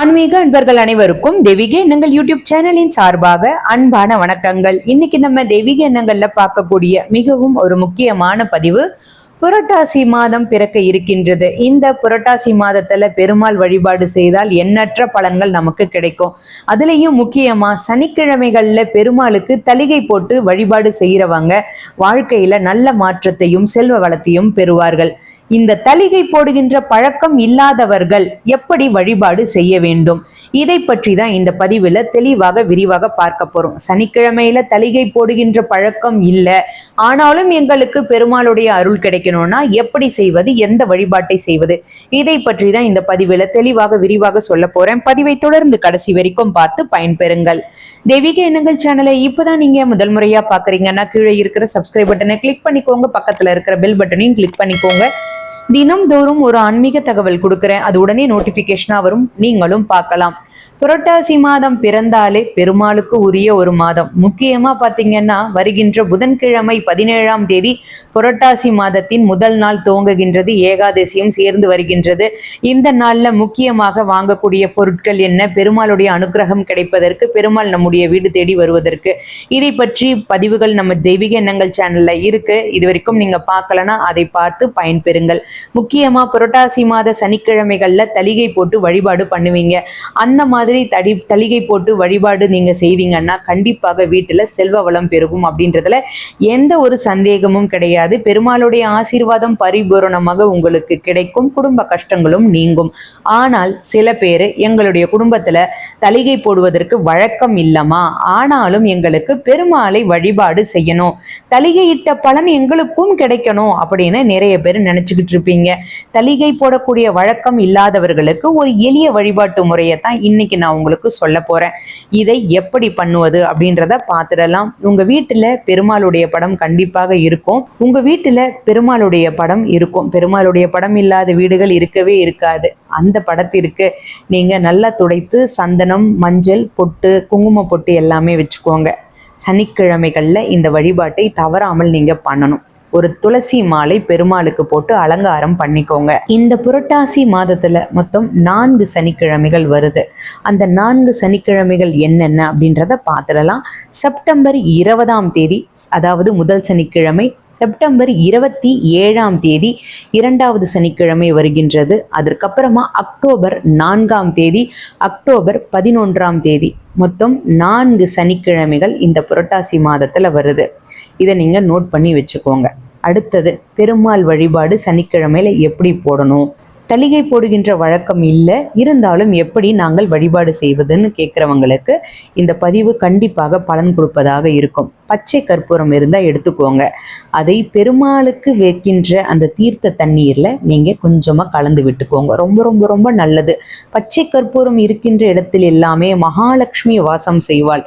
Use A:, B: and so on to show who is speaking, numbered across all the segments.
A: ஆன்மீக அன்பர்கள் அனைவருக்கும் தெய்வீக எண்ணங்கள் யூடியூப் சேனலின் சார்பாக அன்பான வணக்கங்கள். இன்னைக்கு நம்ம தெய்வீக எண்ணங்கள்ல பார்க்கக்கூடிய மிகவும் ஒரு முக்கியமான பதிவு புரட்டாசி மாதம் பிறக்க இருக்கின்றது. இந்த புரட்டாசி மாதத்துல பெருமாள் வழிபாடு செய்தால் எண்ணற்ற பலன்கள் நமக்கு கிடைக்கும். அதுலேயும் முக்கியமா சனிக்கிழமைகள்ல பெருமாளுக்கு தலிகை போட்டு வழிபாடு செய்யறவங்க வாழ்க்கையில நல்ல மாற்றத்தையும் செல்வ வளத்தையும் பெறுவார்கள். இந்த தலிகை போடுகின்ற பழக்கம் இல்லாதவர்கள் எப்படி வழிபாடு செய்ய வேண்டும்? இதை பற்றி தான் இந்த பதிவில் தெளிவாக விரிவாக பார்க்க போறோம். சனிக்கிழமையில தலிகை போடுகின்ற பழக்கம் இல்லை. ஆனாலும் எங்களுக்கு பெருமாளுடைய அருள் கிடைக்கணும்னா எப்படி செய்வது எந்த வழிபாட்டை செய்வது? இதை பற்றி தான் இந்த பதிவில் தெளிவாக விரிவாக சொல்ல போறேன். பதிவை தொடர்ந்து கடைசி வரைக்கும் பார்த்து பயன்பெறுங்கள். தெய்வீக எண்ணங்கள் சேனலை இப்பதான் நீங்க முதல் முறையா பாக்குறீங்கன்னா கீழே இருக்கிற சப்ஸ்கிரைப் பட்டனை கிளிக் பண்ணிக்கோங்க. பக்கத்துல இருக்கிற பெல் பட்டனையும் கிளிக் பண்ணிக்கோங்க. தினம்தோறும் ஒரு ஆன்மீக தகவல் கொடுக்குறேன். அது உடனே நோட்டிபிகேஷனா வரும். நீங்களும் பார்க்கலாம். புரட்டாசி மாதம் பிறந்தாலே பெருமாளுக்கு உரிய ஒரு மாதம். முக்கியமா பாத்தீங்கன்னா வருகின்ற புதன்கிழமை பதினேழாம் தேதி புரட்டாசி மாதத்தின் முதல் நாள் துவங்குகின்றது ஏகாதசியும் சேர்ந்து வருகின்றது. இந்த நாள்ல முக்கியமாக வாங்கக்கூடிய பொருட்கள் என்ன? பெருமாளுடைய அனுகிரகம் கிடைப்பதற்கு பெருமாள் நம்முடைய வீடு தேடி வருவதற்கு. இதை பற்றி பதிவுகள் நம்ம தெய்வீக எண்ணங்கள் சேனல்ல இருக்கு. இது வரைக்கும் நீங்க பார்க்கலன்னா அதை பார்த்து பயன்பெறுங்கள். முக்கியமா புரட்டாசி மாத சனிக்கிழமைகள்ல தலிகை போட்டு வழிபாடு பண்ணுவீங்க. அந்த மாதிரி தடி தளிகை போட்டு வழிபாடு நீங்க செய்தீங்கன்னா கண்டிப்பாக வீட்டுல செல்வ வளம் பெருகும் அப்படின்றதுல எந்த ஒரு சந்தேகமும் கிடையாது. பெருமாளுடைய ஆசீர்வாதம் பரிபூரணமாக உங்களுக்கு கிடைக்கும். குடும்ப கஷ்டங்களும் நீங்கும். ஆனால் சில பேர் எங்களுடைய குடும்பத்துல தலிகை போடுவதற்கு வழக்கம் இல்லமா? ஆனாலும் எங்களுக்கு பெருமாளை வழிபாடு செய்யணும். தலிகையிட்ட பலன் எங்களுக்கும் கிடைக்கணும் அப்படின்னு நிறைய பேர் நினைச்சுக்கிட்டு இருப்பீங்க. தலிகை போடக்கூடிய வழக்கம் இல்லாதவர்களுக்கு ஒரு எளிய வழிபாட்டு முறையை தான் இன்னைக்கு நான் உங்களுக்கு சொல்ல போறேன். இதை எப்படி பண்ணுவது அப்படின்றத பார்த்துடலாம். உங்க வீட்டுல பெருமாளுடைய படம் கண்டிப்பாக இருக்கும். உங்க வீட்டுல பெருமாளுடைய படம் இருக்கும். பெருமாளுடைய படம் இல்லாத வீடுகள் இருக்கவே இருக்காது. அந்த படத்திற்கு நீங்க நல்லா துடைத்து சந்தனம் மஞ்சள் பொட்டு குங்கும பொட்டு எல்லாமே வச்சுக்கோங்க. சனிக்கிழமைகள்ல இந்த வழிபாட்டை தவறாமல் நீங்க பண்ணணும். ஒரு துளசி மாலை பெருமாளுக்கு போட்டு அலங்காரம் பண்ணிக்கோங்க. இந்த புரட்டாசி மாதத்துல மொத்தம் நான்கு சனிக்கிழமைகள் வருது. அந்த நான்கு சனிக்கிழமைகள் என்னென்ன அப்படின்றத பார்த்துடலாம். செப்டம்பர் இருபதாம் தேதி அதாவது முதல் சனிக்கிழமை செப்டம்பர் இருபத்தி ஏழாம் தேதி இரண்டாவது சனிக்கிழமை வருகின்றது. அதற்கப்புறமா அக்டோபர் நான்காம் தேதி அக்டோபர் பதினொன்றாம் தேதி. மொத்தம் நான்கு சனிக்கிழமைகள் இந்த புரட்டாசி மாதத்தில் வருது. இதை நீங்கள் நோட் பண்ணி வச்சுக்கோங்க. அடுத்தது பெருமாள் வழிபாடு சனிக்கிழமையில எப்படி போடணும்? தலிகை போடுகின்ற வழக்கம் இல்லை. இருந்தாலும் எப்படி நாங்கள் வழிபாடு செய்வதுன்னு கேட்குறவங்களுக்கு இந்த பதிவு கண்டிப்பாக பலன் கொடுப்பதாக இருக்கும். பச்சை கற்பூரம் இருந்தால் எடுத்துக்கோங்க. அதை பெருமாளுக்கு வைக்கின்ற அந்த தீர்த்த தண்ணீரில் நீங்கள் கொஞ்சமாக கலந்து விட்டுக்கோங்க. ரொம்ப ரொம்ப ரொம்ப நல்லது. பச்சை கற்பூரம் இருக்கின்ற இடத்தில் எல்லாமே மகாலட்சுமி வாசம் செய்வாள்.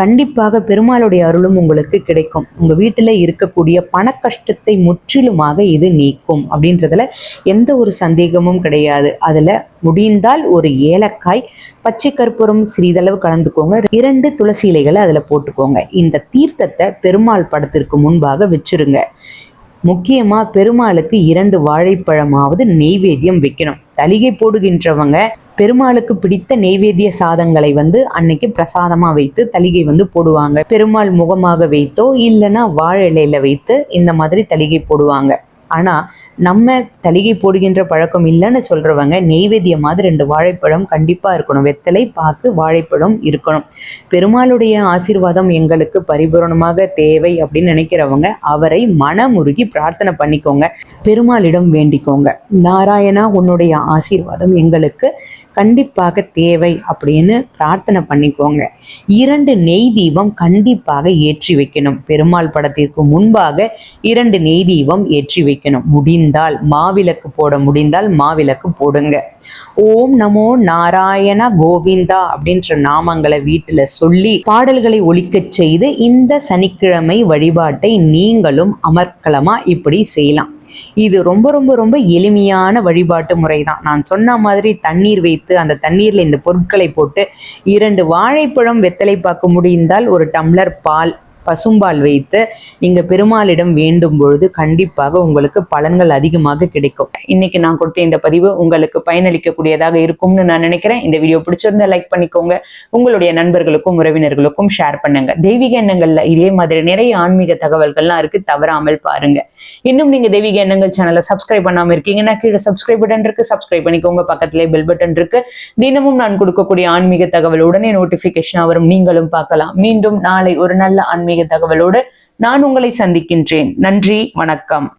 A: கண்டிப்பாக பெருமாளுடைய அருளும் உங்களுக்கு கிடைக்கும். உங்கள் வீட்டில் இருக்கக்கூடிய பண கஷ்டத்தை முற்றிலுமாக இது நீக்கும். அப்படின்றதுல எந்த ஒரு சந்தேகமும் கிடையாது. அதில் முடிந்தால் ஒரு ஏலக்காய் பச்சை கற்பூரம் சிறிதளவு கலந்துக்கோங்க. இரண்டு துளசி இலைகளை அதில் போட்டுக்கோங்க. இந்த தீர்த்தத்தை பெருமாள் படத்திற்கு முன்பாக வச்சிருங்க. முக்கியமாக பெருமாளுக்கு இரண்டு வாழைப்பழமாவது நெய்வேத்தியம் வைக்கணும். தலிகை போடுகின்றவங்க பெருமாளுக்கு பிடித்த நெய்வேத்திய சாதங்களை வந்து அன்னைக்கு பிரசாதமா வைத்து தலிகை வந்து போடுவாங்க. பெருமாள் முகமாக வைத்தோ இல்லைன்னா வாழை இலையில வைத்து இந்த மாதிரி தலிகை போடுவாங்க. ஆனா நம்ம தலிகை போடுகின்ற பழக்கம் இல்லைன்னு சொல்றவங்க நெய்வேத்தியமாவது ரெண்டு வாழைப்பழம் கண்டிப்பா இருக்கணும். வெத்தலை பாக்கு வாழைப்பழம் இருக்கணும். பெருமாளுடைய ஆசீர்வாதம் எங்களுக்கு பரிபூரணமாக தேவை அப்படின்னு நினைக்கிறவங்க அவரை மனமுருகி பிரார்த்தனை பண்ணிக்கோங்க. பெருமாளிடம் வேண்டிக்கோங்க. நாராயணா உன்னுடைய ஆசீர்வாதம் எங்களுக்கு கண்டிப்பாக தேவை அப்படின்னு பிரார்த்தனை பண்ணிக்கோங்க. இரண்டு நெய் தீபம் கண்டிப்பாக ஏற்றி வைக்கணும். பெருமாள் படத்திற்கு முன்பாக இரண்டு நெய் தீபம் ஏற்றி வைக்கணும். முடிந்தால் மாவிளக்கு போட முடிந்தால் மாவிளக்கு போடுங்க. ஓம் நமோ நாராயண கோவிந்தா அப்படின்ற நாமங்களை வீட்டுல சொல்லி பாடல்களை ஒழிக்கச் செய்து இந்த சனிக்கிழமை வழிபாட்டை நீங்களும் அமர்க்கலமா இப்படி செய்யலாம். இது ரொம்ப ரொம்ப ரொம்ப எளிமையான வழிபாட்டு முறை தான் நான் சொன்ன மாதிரி தண்ணீர் வைத்து அந்த தண்ணீரில் இந்த பொருட்களை போட்டு இரண்டு வாழைப்பழம் வெத்தலை பார்க்க முடிந்தால் ஒரு டம்ளர் பால் பசும்பால் வைத்து நீங்கள் பெருமாளிடம் வேண்டும் பொழுது கண்டிப்பாக உங்களுக்கு பலன்கள் அதிகமாக கிடைக்கும். இன்னைக்கு நான் கொடுத்த இந்த பதிவு உங்களுக்கு பயனளிக்கக்கூடியதாக இருக்கும்னு நான் நினைக்கிறேன். இந்த வீடியோ பிடிச்சிருந்தா லைக் பண்ணிக்கோங்க. உங்களுடைய நண்பர்களுக்கும் உறவினர்களுக்கும் ஷேர் பண்ணுங்க. தெய்வீக எண்ணங்கள்ல இதே மாதிரி நிறைய ஆன்மீக தகவல்கள்லாம் இருக்கு. தவறாமல் பாருங்க. இன்னும் நீங்க தெய்வீக எண்ணங்கள் சேனலை சப்ஸ்கிரைப் பண்ணாம இருக்கீங்கன்னா கீழே சப்ஸ்கிரைப் பட்டன் இருக்கு. சப்ஸ்கிரைப் பண்ணிக்கோங்க. பக்கத்திலே பெல் பட்டன் இருக்கு. தினமும் நான் கொடுக்கக்கூடிய ஆன்மீக தகவல் உடனே நோட்டிபிகேஷன் வரும். நீங்களும் பார்க்கலாம். மீண்டும் நாளை ஒரு நல்ல ஆன்மீக தகவலோடு நான் உங்களை சந்திக்கின்றேன். நன்றி வணக்கம்.